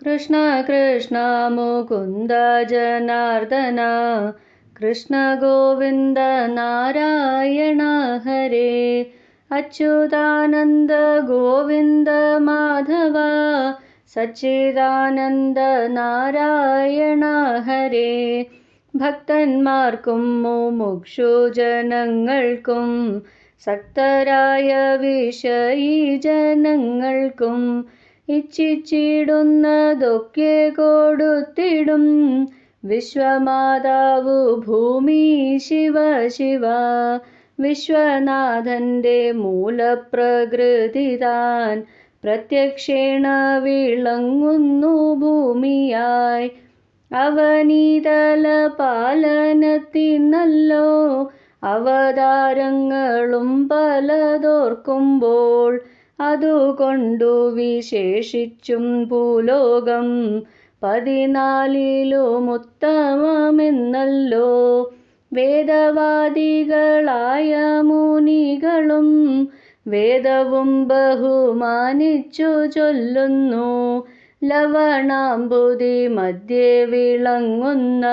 കൃഷ്ണ കൃഷ്ണ മുകുന്ദ ജനാർദ്ദന കൃഷ്ണ ഗോവിന്ദ നാരായണ ഹരേ അച്യുതാനന്ദ ഗോവിന്ദ മാധവ സച്ചിദാനന്ദ നാരായണ ഹരേ ഭക്തന്മാർക്കും മുമുക്ഷു ജനങ്ങൾക്കും സക്തരായ വിഷയീ ജനങ്ങൾക്കും ഇച്ഛിച്ചിടുന്നതൊക്കെ കൊടുത്തിടും. വിശ്വമാതാവു ഭൂമി ശിവ ശിവ. വിശ്വനാഥന്റെ മൂലപ്രകൃതി താൻ പ്രത്യക്ഷേണ വിളങ്ങുന്നു ഭൂമിയായി. അവനീതല പാലനത്തിനല്ലോ അവതാരങ്ങളും പലതോർക്കുമ്പോൾ അതുകൊണ്ടു വിശേഷിച്ചും ഭൂലോകം പതിനാലിലും ഉത്തമമെന്നല്ലോ വേദവാദികളായ മുനികളും വേദവും ബഹുമാനിച്ചു ചൊല്ലുന്നു. ലവണാംബുതി മധ്യേ വിളങ്ങുന്ന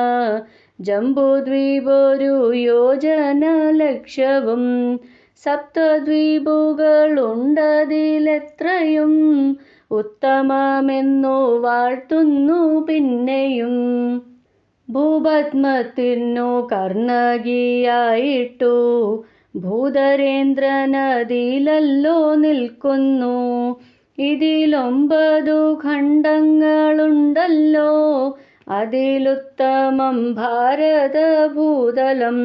ജംബുദ്വീപൊരു യോജന ലക്ഷ്യവും സപ്തദ്വീപുകളുണ്ടതിലെത്രയും ഉത്തമമെന്നു വാഴ്ത്തുന്നു പിന്നെയും. ഭൂപത്മത്തിനു കർണകിയായിട്ടു ഭൂധരേന്ദ്രനദിയിലല്ലോ നിൽക്കുന്നു. ഇതിലൊമ്പതു ഖണ്ഡങ്ങളുണ്ടല്ലോ. അതിലുത്തമം ഭാരതഭൂതലം.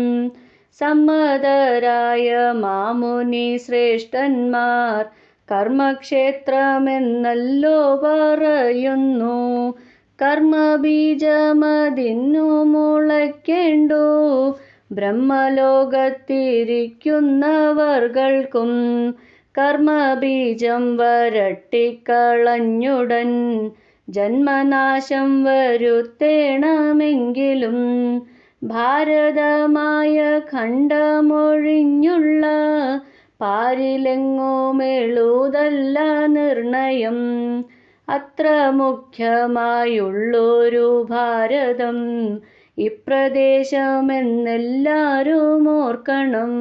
സമ്മതരായ മാമുനി ശ്രേഷ്ഠന്മാർ കർമ്മക്ഷേത്രമെന്നല്ലോ പറയുന്നു. കർമ്മബീജമതിന്നു മുളയ്ക്കേണ്ടു. ബ്രഹ്മലോകത്തിരിക്കുന്നവർകൾക്കും കർമ്മബീജം വരട്ടിക്കളഞ്ഞുടൻ ജന്മനാശം വരുത്തേണമെങ്കിലും ഭാരതമായ ഖണ്ഡമൊഴിഞ്ഞുള്ള പാരിലെങ്ങോ മേളൂതല്ല നിർണയം. അത്ര മുഖ്യമായുള്ളൊരു ഭാരതം ഇപ്രദേശമെന്നെല്ലാരും ഓർക്കണം.